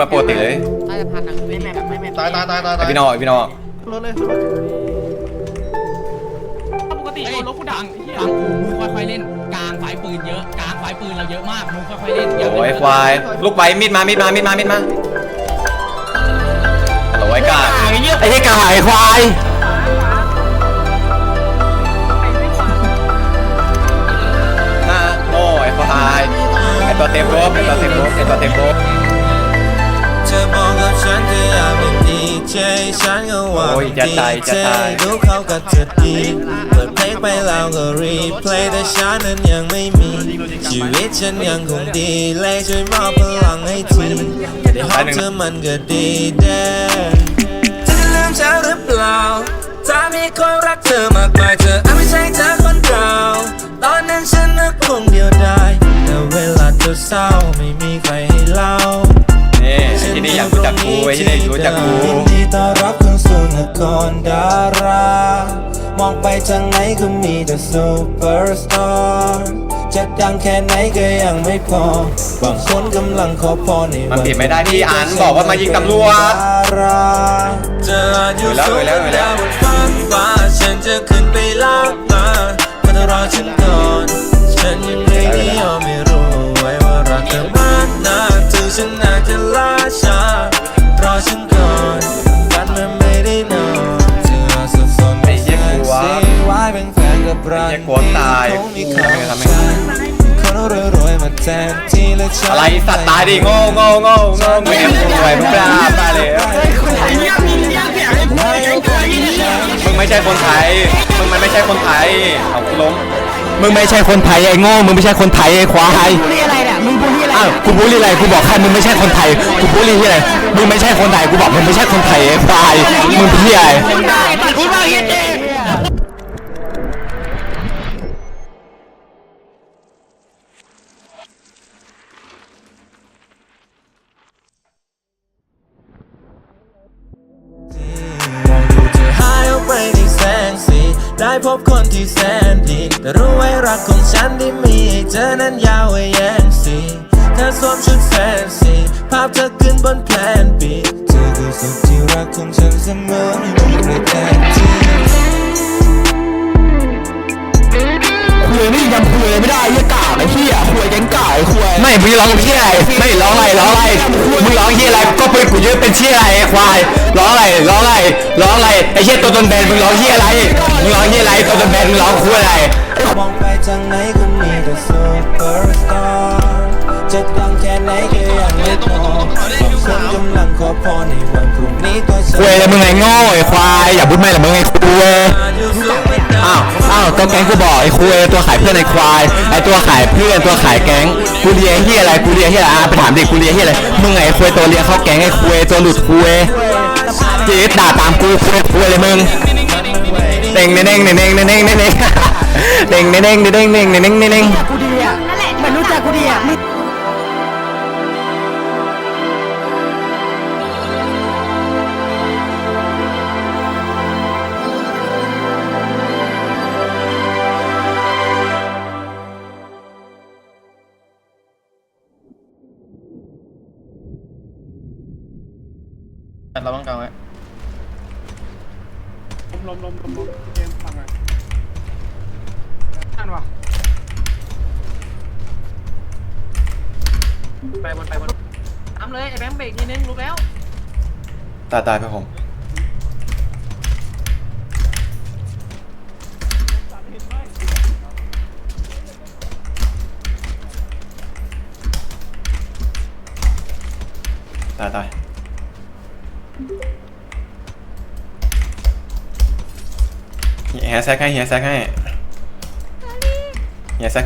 มาปกติเลยใต้สะพานหนังไม่แมปไม่แมปตายตายตายตายไอพี่นอกไอพี่นอกรถเลยปกติเฮ้ยโดนรถกูดังไอ้เหี้ยฟังกูมึงค่อยๆเล่น กลางสายปืนเยอะ กลางสายปืนเราเยอะมากมึงค่อยๆเล่นอย่าโอ้ยควายลูกไปมีดมามีดมามีดมามีดมาฮัลโหลไอ้กาไอ้เหี้ยไอ้ที่กาไอ้ควายหน้าโง่ไอ้ควายไอ้ตัวเต็มรบไอ้ตัวเต็มรบไอ้ตัวเต็มรบ เธอบอกกับฉันเธออยากเป็นดีเจฉันก็ว่าโอ้ยจะดีตายจะเจตายรู้เขากับเธอดีเปิดเพลงไปแล้วก็รีเพลย์แต่ฉันนั้นยังไม่มี ชีวิตฉันยังคงดีเลยช่วยมอบพลังให้ทีได้หอมเธอมันก็ดีแน่เธอจะลืมฉันหรือเปล่าถ้ามีคนรักเธอมากมายเธออาจไม่ใช่เธอคนเก่าตอนนั้นฉันนึกคงเดียวดายแต่เวลาเธอเศร้าไม่มีใครให้เล่า อยากรู้จักกูไอ้ที่นี่รู้จักกูยินดีต้อนรับเข้าสู่นครดารามองไปทางไหนก็มีแต่ซูเปอร์สตาร์จะดังแค่ไหนก็ยังไม่พอ บางคนกำลังขอพรในมันผิดไม่ได้ที่อ่านบอกว่ามายิงตำรวจเจออยู่เออแล้วเออแล้วบนฟ้าฟ้าฉันจะขึ้นไปลากมา ไหมอะไรสัตว์ตายดิโง่โง่โง่โง่มึงแอบรวยมึงปลาปลาเลยมึงไม่ใช่คนไทยมึงมันไม่ใช่คนไทยเอากูล้มมึงไม่ใช่คนไทยไอ้โง่มึงไม่ใช่คนไทยไอ้ควายบูลลี่อะไรเนี่ยมึงบูลลี่อะไรอ้าวกูบูลลี่อะไรกูบอกแค่มึงไม่ใช่คนไทยกูบูลลี่ที่อะไรมึงไม่ใช่คนไทยกูบอกมึงไม่ใช่คนไทยไอ้ควายมึงเป็นที่อะไร ได้พบคนที่แสนดี แต่รู้ไว้รักของฉันที่มีให้เธอนั้นยาวไว้แย่งสีเธอสวมชุดแฟนซีภาพเธอขึ้นบนเพล ไม่ได้ยี่กาไอ้เหี้ยคุยแกงกาไอ้คุยไม่มึงร้องเหี้ยอะไรไม่ร้องอะไรร้องอะไรมึงร้องเหี้ยอะไรก็ปืนกูยึดเป็นเหี้ยอะไรไอ้ควายร้องอะไรร้องอะไรร้องอะไรไอ้เหี้ยตัวตนแบนมึงร้องเหี้ยอะไรมึงร้องเหี้ยอะไรตัวตนแบนมึงร้องคุยอะไร มองไปทางไหนก็มีแต่ซูเปอร์สตาร์จะดังแค่ไหนก็ยังไม่พอบางคนกำลังขอพรในวันพรุ่งนี้ก็ฉัน คุยแล้วมึงไงโง่ไอ้ควายอย่าพูดไม่หรอมึงไอ้คุย อ้าวอ้าวตัวแก๊งกูบอกไอ้คุยตัวขายเพื่อนไอ้ควายไอ้ตัวขายเพื่อนตัวขายแก๊งกูเลียเฮียอะไรกูเลียเฮียอะไรอะไปถามเด็กกูเลียเฮียอะไรมึงไงคุยตัวเลียเข้าแก๊งไอ้คุยตัวหลุดคุยจีดด่าตามกูคุยคุยเลยมึงเด้งเด้งเด้งเด้งเด้งเด้งเด้งเด้งเด้งเด้งเด้งเด้งเด้ง เราต้องกลางไว้ลมลมลมลมเกมฟังอะอ่านวะไปบนไปบนทำเลยไอ้แบงค์เบรกนิดนึงรู้แล้ว ตายตายเพื่อนผมตายตาย เฮียแซกให้เฮียแซกให้เฮียแซก